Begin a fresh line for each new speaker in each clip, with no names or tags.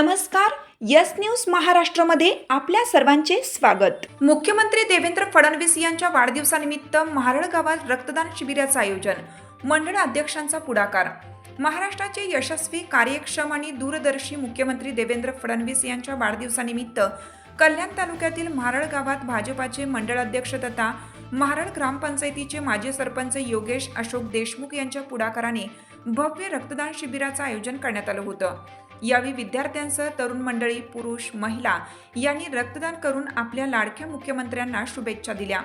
नमस्कार yes news महाराष्ट्रामध्ये आपल्या सर्वांचे स्वागत. मुख्यमंत्री देवेंद्र फडणवीस यांच्या वाढदिवसानिमित्त महारळ गावात रक्तदान शिबिराचं आयोजन. मंडळ अध्यक्षांचा पुढाकार. महाराष्ट्राचे यशस्वी कार्यक्षम आणि दूरदर्शी मुख्यमंत्री देवेंद्र फडणवीस यांच्या वाढदिवसानिमित्त कल्याण तालुक्यातील महारळ गावात भाजपाचे मंडळ अध्यक्ष तथा महारळ ग्रामपंचायतीचे माजी सरपंच योगेश अशोक देशमुख यांच्या पुढाकाराने भव्य रक्तदान शिबिराचं आयोजन करण्यात आलं होतं. यावेळी विद्यार्थ्यांसह तरुण मंडळी पुरुष महिला यांनी रक्तदान करून आपल्या लाडक्या मुख्यमंत्र्यांना शुभेच्छा दिल्या.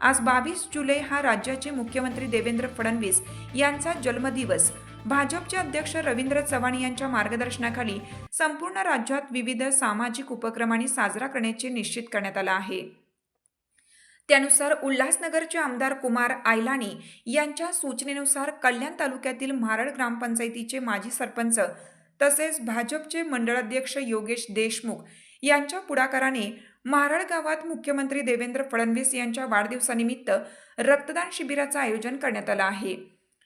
आज बावीस जुलै हा राज्याचे मुख्यमंत्री देवेंद्र फडणवीस यांचा जन्मदिवस. भाजपचे अध्यक्ष रवींद्र चव्हाण यांच्या मार्गदर्शनाखाली संपूर्ण राज्यात विविध सामाजिक उपक्रमांनी साजरा करण्याचे निश्चित करण्यात आला आहे. त्यानुसार उल्हासनगरचे आमदार कुमार आयलाणी यांच्या सूचनेनुसार कल्याण तालुक्यातील म्हारळ ग्रामपंचायतीचे माजी सरपंच तसेच भाजपचे मंडळाध्यक्ष योगेश देशमुख यांच्या पुढाकाराने महाराळ गावात मुख्यमंत्री देवेंद्र फडणवीस यांच्या वाढदिवसानिमित्त रक्तदान शिबिराचं आयोजन करण्यात आलं आहे.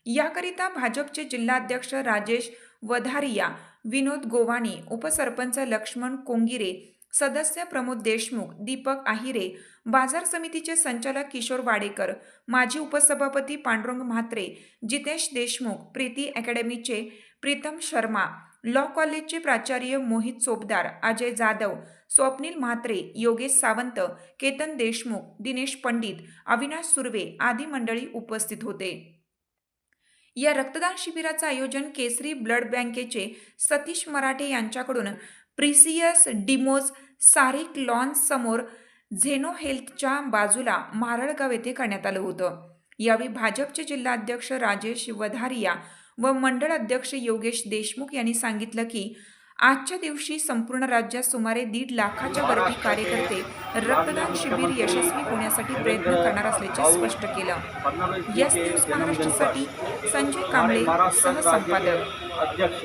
याकरिता भाजपचे जिल्हाध्यक्ष राजेश वधारिया विनोद गोवानी उपसरपंच लक्ष्मण कोंगिरे सदस्य प्रमोद देशमुख दीपक आहिरे बाजार समितीचे संचालक किशोर वाडेकर माजी उपसभापती पांडुरंग म्हात्रे जितेश देशमुख प्रीती अकॅडमीचे प्रीतम शर्मा लॉ कॉलेजचे प्राचार्य मोहित चोपदार अजय जाधव स्वप्नील म्हात्रे योगेश सावंत केतन देशमुख दिनेश पंडित अविनाश सुर्वे आदी मंडळी उपस्थित होते. या रक्तदान शिबिराचं आयोजन केसरी ब्लड बँकेचे सतीश मराठे यांच्याकडून प्रिसियस डिमोज सारिक लॉन समोर झेनो हेल्थच्या बाजूला मारळगाव येथे करण्यात आलं होतं. यावेळी भाजपचे जिल्हाध्यक्ष राजेश वधारिया व मंडळ अध्यक्ष योगेश देशमुख यांनी सांगितलं की आजच्या दिवशी संपूर्ण राज्यात सुमारे दीड लाखाच्या वरती कार्यकर्ते रक्तदान शिबिर यशस्वी होण्यासाठी प्रयत्न करणार असल्याचे स्पष्ट केलं. यस न्यूज महाराष्ट्रासाठी संजय कांबळे सहसंपादक.
अध्यक्ष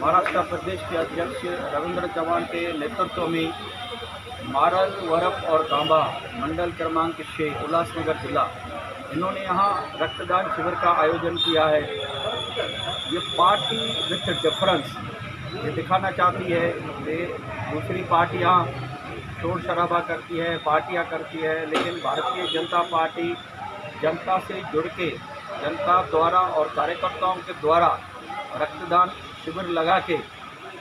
महाराष्ट्र प्रदेश के अध्यक्ष रविंद्र चौहान के नेतृत्व में मारल वरप और कांबा मंडल क्रमांक छः उल्लासनगर जिला। इन्होंने यहाँ रक्तदान शिविर का आयोजन किया है। ये पार्टी विथ डिफरेंस, ये दिखाना चाहती है कि दूसरी पार्टियाँ शोर शराबा करती है, पार्टियाँ करती है, लेकिन भारतीय जनता पार्टी जनता से जुड़ के, जनता द्वारा और कार्यकर्ताओं के द्वारा रक्तदान शिविर लगा के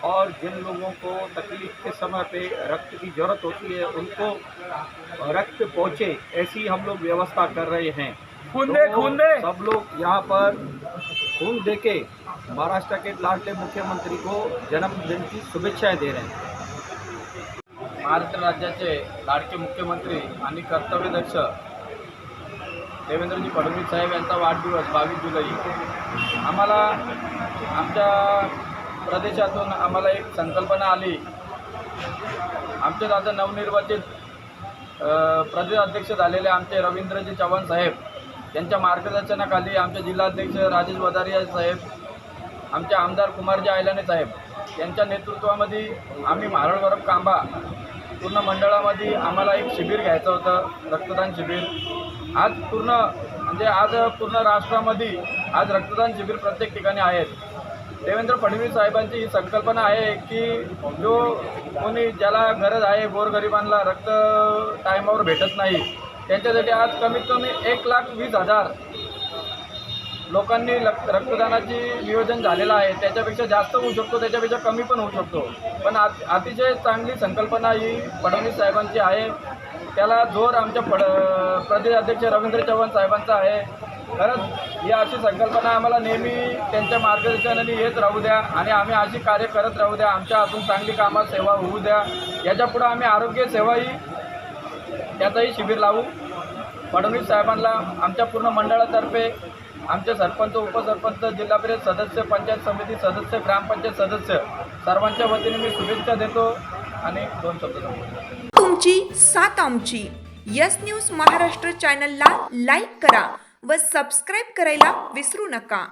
और जिन लोगों को तकलीफ़ के समय पे रक्त की ज़रूरत होती है, उनको रक्त पहुँचे, ऐसी हम लोग व्यवस्था कर रहे हैं।
खून दे,
तो
खून दे।
सब लोग यहाँ पर खून दे के महाराष्ट्र के लाडले मुख्यमंत्री को जन्मदिन की शुभेच्छाएं दे रहे हैं।
महाराष्ट्र राज्याचे लाडके मुख्यमंत्री आणि कर्तव्यदक्ष देवेंद्रजी फडणवीस साहेब यांचा वाढदिवस बावीस जुलै. आम्हाला आमच्या प्रदेशातून आम्हाला एक संकल्पना आली. आमचे दादा नवनिर्वाचित अ, प्रदेश अध्यक्ष झालेले आमचे रवींद्रजी चव्हाण साहेब त्यांच्या मार्गदर्शनाखाली आमचे जिल्हाध्यक्ष राजेश वदारिया साहेब आमचे आमदार कुमारजी आयलाने साहेब यांच्या नेतृत्वामध्ये आम्ही मारळवरप कांबा पूर्ण मंडळामध्ये आम्हाला एक शिबिर घ्यायचं होतं रक्तदान शिबिर. आज पूर्ण म्हणजे आज पूर्ण राष्ट्रामध्ये आज रक्तदान शिबिर प्रत्येक ठिकाणी आहेत. देवेंद्र फडणवीस साहेबांची ही संकल्पना आहे की जो कोणी ज्याला गरज आहे गोरगरिबांना रक्त टायमावर भेटत नाही त्यांच्यासाठी आज कमीत कमी एक लाख वीस हजार लोकांनी रक्त रक्तदानाची नियोजन झालेलं आहे. त्याच्यापेक्षा जास्त होऊ शकतो त्याच्यापेक्षा कमी पण होऊ शकतो. पण आत अतिशय चांगली संकल्पना ही फडणवीस साहेबांची आहे. त्याला जोर आमच्या फड प्रदेश अध्यक्ष रवींद्र चव्हाण साहेबांचा आहे. खरंच ही अशी संकल्पना आम्हाला नेहमी त्यांच्या मार्गदर्शनाने येत राहू द्या आणि आम्ही अशी कार्य करत राहू द्या. आमच्या हातून चांगली कामात सेवा होऊ द्या. याच्यापुढं आम्ही आरोग्य सेवाही त्याचंही शिबिर लावू. फडणवीस साहेबांना आमच्या पूर्ण मंडळातर्फे आमचे सरपंच उपसरपंच जिल्हा परिषद सदस्य पंचायत समिती सदस्य ग्रामपंचायत सदस्य सर्वांच्या वतीने मी शुभेच्छा देतो आणि दोन शब्द
तुमची सात आमची. यस न्यूज महाराष्ट्र चॅनलला लाईक करा व सबस्क्राईब करायला विसरू नका.